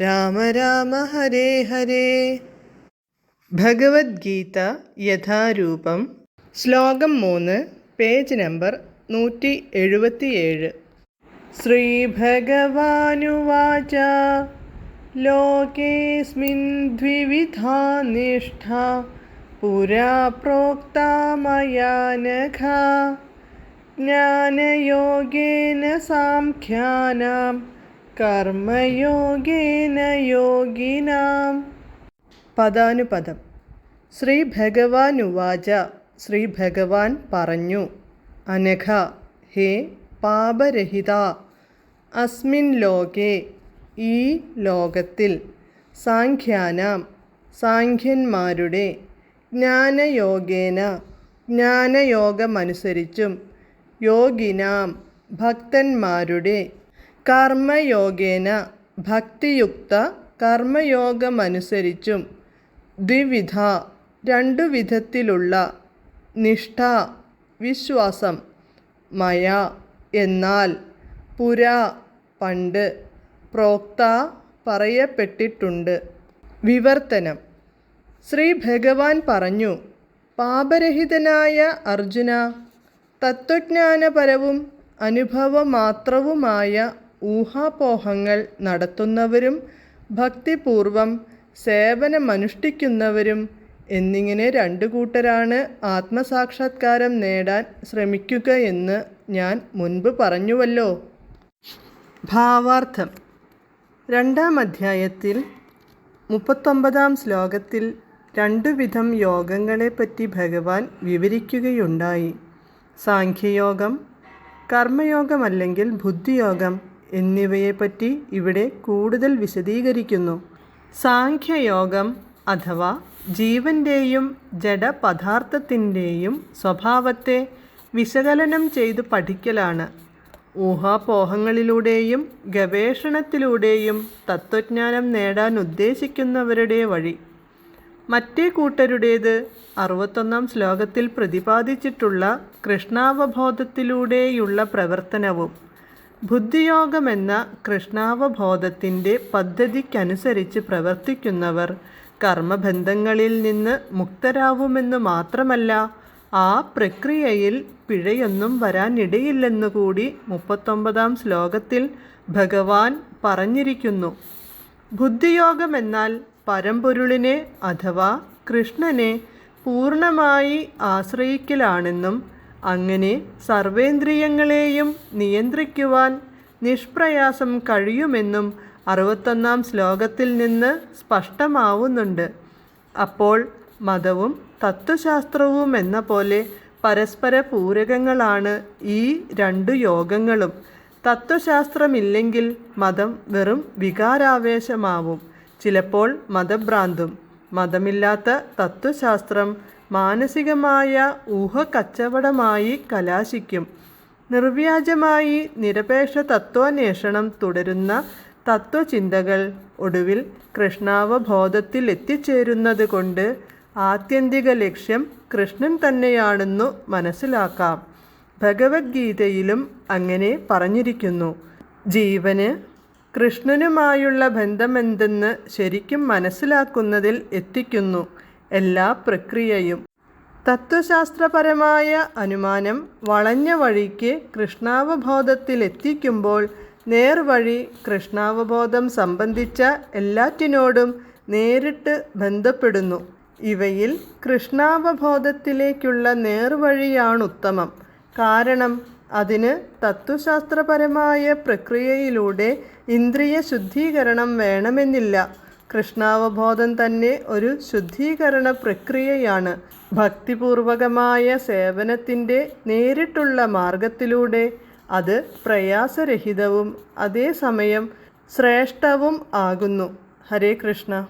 രാമ രാമ ഹരേ ഹരേ. ഭഗവത്ഗീത യഥാരൂപം. ശ്ലോകം മൂന്ന് page number നൂറ്റി എഴുപത്തിയേഴ്. ശ്രീഭഗവാനുവാച. ലോകേസ്മിൻ ദ്വിവിധാ നിഷ്ഠ. പുരാ പ്രോക്താ മയാനഘ ജ്ഞാനയോഗേന സാംഖ്യാനാം. കർമ്മയോഗേന യോഗിനാം. പദാനുപദം. ശ്രീ ഭഗവാൻ ഉവാച ശ്രീ ഭഗവാൻ പറഞ്ഞു അനഘ ഹേ പാപരഹിത. അസ്മിൻ ലോകേ ഈ ലോകത്തിൽ സാഖ്യാനാം സാഖ്യന്മാരുടെ ജ്ഞാനയോഗേന ജ്ഞാനയോഗമനുസരിച്ചും യോഗിനാം ഭക്തന്മാരുടെ കർമ്മയോഗേന ഭക്തിയുക്ത കർമ്മയോഗമനുസരിച്ചും ദ്വിവിധ രണ്ടു വിധത്തിലുള്ള നിഷ്ഠ വിശ്വാസം മയ എന്നാൽ പുര പണ്ട് പ്രോക്ത പറയപ്പെട്ടിട്ടുണ്ട്. വിവർത്തനം. ശ്രീ ഭഗവാൻ പറഞ്ഞു പാപരഹിതനായ അർജുന തത്വജ്ഞാനപരവും അനുഭവമാത്രവുമായ ഊഹാപോഹങ്ങൾ നടത്തുന്നവരും ഭക്തിപൂർവം സേവനമനുഷ്ഠിക്കുന്നവരും എന്നിങ്ങനെ രണ്ടു കൂട്ടരാണ് ആത്മസാക്ഷാത്കാരം നേടാൻ ശ്രമിക്കുക എന്ന് ഞാൻ മുൻപ് പറഞ്ഞുവല്ലോ. ഭാവാർത്ഥം. രണ്ടാം അധ്യായത്തിൽ മുപ്പത്തൊമ്പതാം ശ്ലോകത്തിൽ രണ്ടുവിധം യോഗങ്ങളെപ്പറ്റി ഭഗവാൻ വിവരിക്കുകയുണ്ടായി. സാഖ്യയോഗം കർമ്മയോഗമല്ലെങ്കിൽ ബുദ്ധിയോഗം എന്നിവയെപ്പറ്റി ഇവിടെ കൂടുതൽ വിശദീകരിക്കുന്നു. സാഖ്യയോഗം അഥവാ ജീവന്റെയും ജഡപദാർത്ഥത്തിന്റെയും സ്വഭാവത്തെ വിശകലനം ചെയ്ത് പഠിക്കലാണ്. ഊഹാപോഹങ്ങളിലൂടെയും ഗവേഷണത്തിലൂടെയും തത്വജ്ഞാനം നേടാൻ ഉദ്ദേശിക്കുന്നവരുടെ വഴി. മറ്റേ കൂട്ടരുടേത് അറുപത്തൊന്നാം ശ്ലോകത്തിൽ പ്രതിപാദിച്ചിട്ടുള്ള കൃഷ്ണാവബോധത്തിലൂടെയുള്ള പ്രവർത്തനവും ബുദ്ധിയോഗമെന്ന കൃഷ്ണാവബോധത്തിന്റെ പദ്ധതിക്കനുസരിച്ച് പ്രവർത്തിക്കുന്നവർ കർമ്മബന്ധങ്ങളിൽ നിന്ന് മുക്തരാവുമെന്നു മാത്രമല്ല ആ പ്രക്രിയയിൽ പിഴയൊന്നും വരാനിടയില്ലെന്നു കൂടി മുപ്പത്തൊമ്പതാം ശ്ലോകത്തിൽ ഭഗവാൻ പറഞ്ഞിരിക്കുന്നു. ബുദ്ധിയോഗമെന്നാൽ പരമ്പൊരുളിനെ അഥവാ കൃഷ്ണനെ പൂർണമായി ആശ്രയിക്കലാണെന്നും അങ്ങനെ സർവേന്ദ്രിയങ്ങളെയും നിയന്ത്രിക്കുവാൻ നിഷ്പ്രയാസം കഴിയുമെന്നും അറുപത്തൊന്നാം ശ്ലോകത്തിൽ നിന്ന് സ്പഷ്ടമാവുന്നുണ്ട്. അപ്പോൾ മതവും തത്വശാസ്ത്രവും എന്ന പോലെ പരസ്പര പൂരകങ്ങളാണ് ഈ രണ്ടു യോഗങ്ങളും. തത്വശാസ്ത്രമില്ലെങ്കിൽ മതം വെറും വികാരാവേശമാവും. ചിലപ്പോൾ മതഭ്രാന്തും. മതമില്ലാത്ത തത്വശാസ്ത്രം മാനസികമായ ഊഹക്കച്ചവടമായി കലാശിക്കും. നിർവ്യാജമായി നിരപേക്ഷ തത്വാന്വേഷണം തുടരുന്ന തത്വചിന്തകൾ ഒടുവിൽ കൃഷ്ണാവബോധത്തിൽ എത്തിച്ചേരുന്നത് കൊണ്ട് ആത്യന്തിക ലക്ഷ്യം കൃഷ്ണൻ തന്നെയാണെന്നു മനസ്സിലാക്കാം. ഭഗവത്ഗീതയിലും അങ്ങനെ പറഞ്ഞിരിക്കുന്നു. ജീവന് കൃഷ്ണനുമായുള്ള ബന്ധമെന്തെന്ന് ശരിക്കും മനസ്സിലാക്കുന്നതിൽ എത്തിക്കുന്നു. എല്ലാ പ്രക്രിയയും തത്വശാസ്ത്രപരമായ അനുമാനം വളഞ്ഞ വഴിക്ക് കൃഷ്ണാവബോധത്തിലെത്തിക്കുമ്പോൾ നേർവഴി കൃഷ്ണാവബോധം സംബന്ധിച്ച എല്ലാറ്റിനോടും നേരിട്ട് ബന്ധപ്പെടുന്നു. ഇവയിൽ കൃഷ്ണാവബോധത്തിലേക്കുള്ള നേർവഴിയാണുത്തമം. കാരണം അതിന് തത്വശാസ്ത്രപരമായ പ്രക്രിയയിലൂടെ ഇന്ദ്രിയ ശുദ്ധീകരണം വേണമെന്നില്ല. കൃഷ്ണാവബോധം തന്നെ ഒരു ശുദ്ധീകരണ പ്രക്രിയയാണ്. ഭക്തിപൂർവകമായ സേവനത്തിന്റെ നേരിട്ടുള്ള മാർഗത്തിലൂടെ അത് പ്രയാസരഹിതവും അതേസമയം ശ്രേഷ്ഠവും ആകുന്നു. ഹരേ കൃഷ്ണ.